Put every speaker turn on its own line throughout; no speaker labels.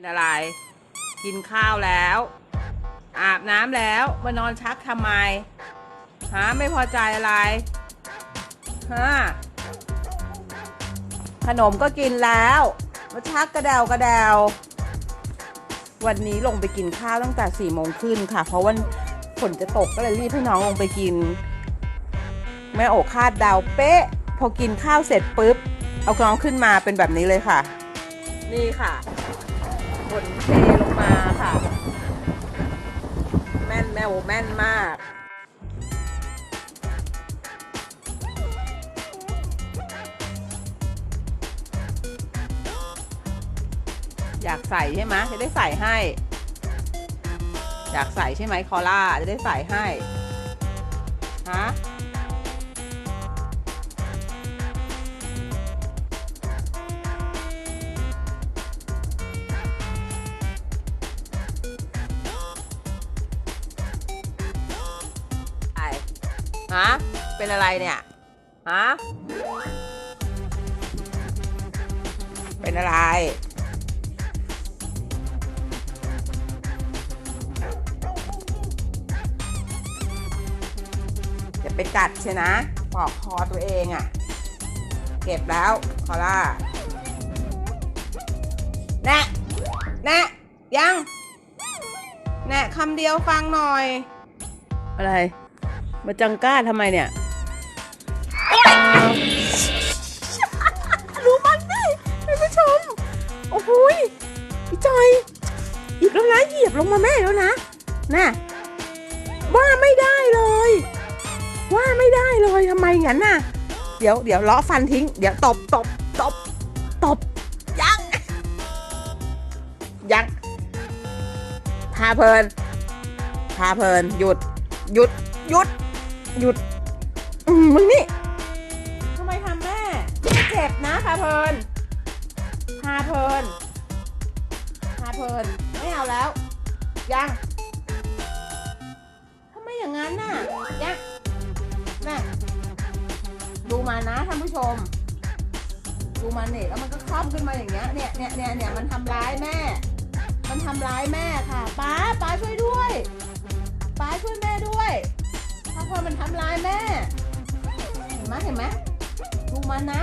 เป็นอะไร กินข้าวแล้ว อาบน้ำแล้วมานอนชักทำไมฮะไม่พอใจอะไรฮะขนมก็กินแล้วมาชักกระเดวกระเดววันนี้ลงไปกินข้าวตั้งแต่สี่โมงครึ่งค่ะ เพราะวันฝนจะตกก็เลยรีบให้น้องลงไปกิน แม่โอคาดเดาวเป๊ะ พอกินข้าวเสร็จปุ๊บ เอาน้องขึ้นมาเป็นแบบนี้เลยค่ะ นี่ค่ะ ฝนเทลงมาค่ะ แม่นแม่โอแม่นมากอยากใส่ใช่ไหมจะได้ใส่ให้ อยากใส่ใช่ไหมคอล่าจะได้ใส่ให้ ฮะ เป็นอะไรเนี่ย ฮะ เป็นอะไร จะไปกัดใช่นะ ปอกคอตัวเองอะ่ะ เก็บแล้วคอล่าแน่แน่ยัง แน่คำเดียวฟังหน่อย อะไร มาจังก้าทำไมเนี่ยรู้มันดิท่านผู้ชม โอ้โหพี่จอยอีกแล้วนะเหยียบลงมาแม่แล้วนะน่ะว่าไม่ได้เลย ว่าไม่ได้เลยทำไมงั้นน่ะ เดี๋ยวเดี๋ยวลาะฟันทิ้ง เดี๋ยวตบตบตบตบยังยังพาเพลินพาเพลินหยุดหยุดหยุด หยุดอืมมึงนี่ทำไมทำแม่ไม่เจ็บนะพาเพลินพาเพลินพาเพลินไม่เอาแล้ว ยังทำไมอย่างนั้นน่ะยังน่ะดูมานะท่านผู้ชม ดูมันเนี่ยแล้วมันก็คล่อมขึ้นมาอย่างเงี้ยเนี่ยเนี่ยเนี่ยเนี่ยมันทำร้ายแม่ มันทำร้ายแม่ค่ะป้าป้าช่วยด้วยป้าช่วยแม่ด้วย พอมันทำร้ายแม่ เห็นไหมเห็นไหมดูมันนะ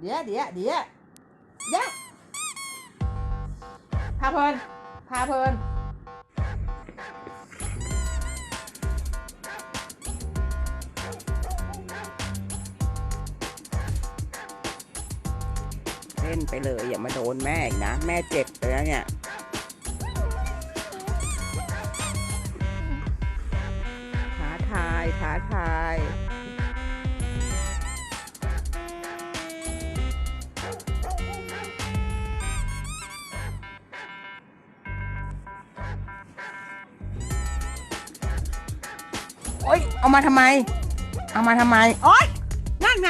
เดี๋ยวเดี๋ยวเดี๋ยวเดี๋ยวพาเพลินพาเพลินเล่นไปเลยอย่ามาโดนแม่อีกนะ แม่เจ็บไปแล้วเนี่ย ทายท้าทายโอ๊ยเอามาทำไม เอามาทำไม โอ๊ย นั่นไง